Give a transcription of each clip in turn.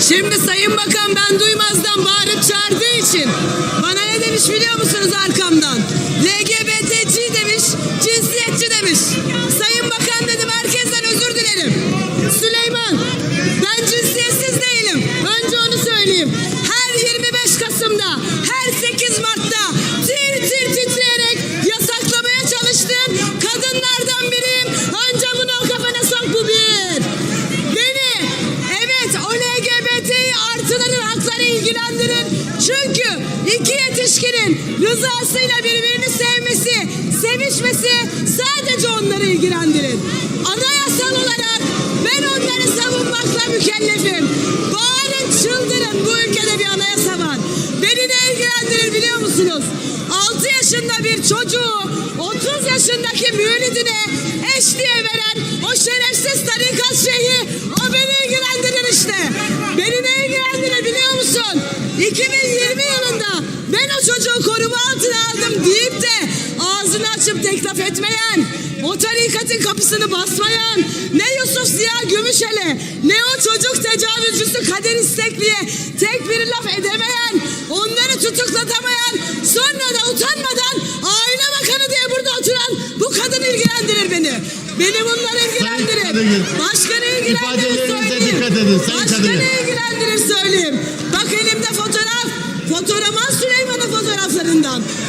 Şimdi Sayın Bakan ben duymazdan bağırıp çağırdığı hakları ilgilendirir. Çünkü iki yetişkinin rızasıyla birbirini sevmesi, sevişmesi sadece onları ilgilendirir. Anayasal olarak ben onları savunmakla mükellefim. Bağırın çıldırın bu ülkede bir anayasa var. Beni ne ilgilendirir biliyor musunuz? 6 yaşında bir çocuğu 30 yaşındaki müridine eş diye veren 2020 yılında ben o çocuğu koruma altına aldım deyip de ağzını açıp tek laf etmeyen, o tarikatın kapısını basmayan, ne Yusuf Ziya Gümüşele, ne o çocuk tecavüzcüsü Kadir İstekli'ye tek bir laf edemeyen, onları tutuklatamayan, sonra da utanmadan aile bakanı diye burada oturan bu kadın ilgilendirir beni. Beni bunlar ilgilendirir. Kadir, Başka ne ilgilendirir?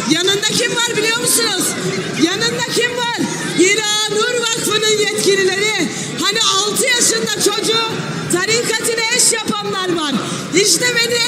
Yanında kim var biliyor musunuz? Yanında kim var? İran Nur Vakfı'nın yetkilileri. Hani 6 yaşında çocuğu tarikatine eş yapanlar var. İşte beni